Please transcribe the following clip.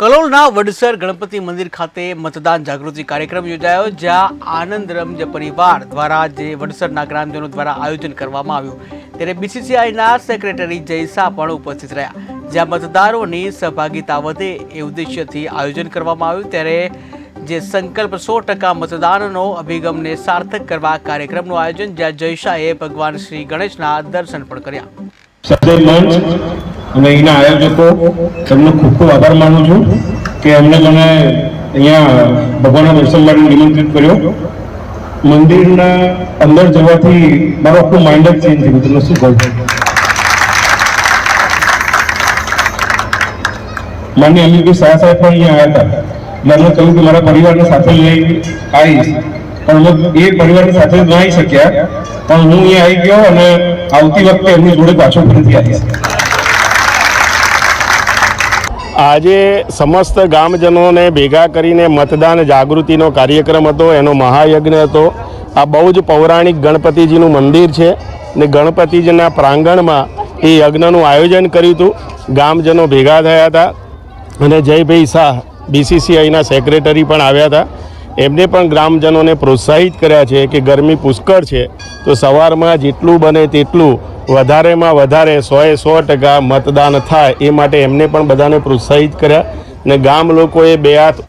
કલોલના વડસર ગણપતિ મંદિર ખાતે મતદાન જાગૃતિ કાર્યક્રમ યોજાયો, જ્યાં આનંદરમ જે પરિવાર દ્વારા જે વડસરના ગ્રામજનો દ્વારા આયોજન કરવામાં આવ્યું. ત્યારે બીસીસીઆઈના સેક્રેટરી જયસા પણ ઉપસ્થિત રહ્યા. જ્યાં મતદારોની સહભાગિતા વધે એ ઉદ્દેશ્યથી આયોજન કરવામાં આવ્યું. ત્યારે જે સંકલ્પ સો ટકા મતદાનનો અભિગમને સાર્થક કરવા કાર્યક્રમનું આયોજન, જ્યાં જયશાએ ભગવાન શ્રી ગણેશના દર્શન પણ કર્યા. અને અહીંના આયોજકો તમને ખૂબ ખૂબ આભાર માનું છું કે એમને મને અહીંયા ભગવાનના દર્શન માટે નિમંત્રિત કર્યો. મંદિરના અંદર જવાથી મારું આખું માઇન્ડ જ ચેન્જ થયું. તમને શું કહું? માન્ય એમબી શાહ સાહેબ પણ અહીંયા આવ્યા હતા. મેં એમને કહ્યું કે મારા પરિવારને સાથે લઈ આવીશ. પણ અમે એ પરિવારની સાથે ન આવી શક્યા. પણ હું અહીંયા આવી ગયો અને આવતી વખતે એમની જોડે પાછો ફરીથી આવીશ. આજે સમસ્ત ગામજનોને ભેગા કરીને મતદાન જાગૃતિનો કાર્યક્રમ હતો, એનો મહાયજ્ઞ હતો. આ બહુ જ પૌરાણિક ગણપતિજીનું મંદિર છે ને ગણપતિજીના પ્રાંગણમાં એ યજ્ઞનું આયોજન કર્યું હતું. ગામજનો ભેગા થયા હતા અને જયભાઈ શાહ બીસીસીઆઈના સેક્રેટરી પણ આવ્યા હતા. એમને પણ ગ્રામજનોને પ્રોત્સાહિત કર્યા છે કે ગરમી પુષ્કળ છે, તો સવારમાં જેટલું બને તેટલું વધારેમાં વધારે સોએ સો ટકા મતદાન થાય એ માટે એમને પણ બધાને પ્રોત્સાહિત કર્યા ને ગામ લોકોએ બે હાથ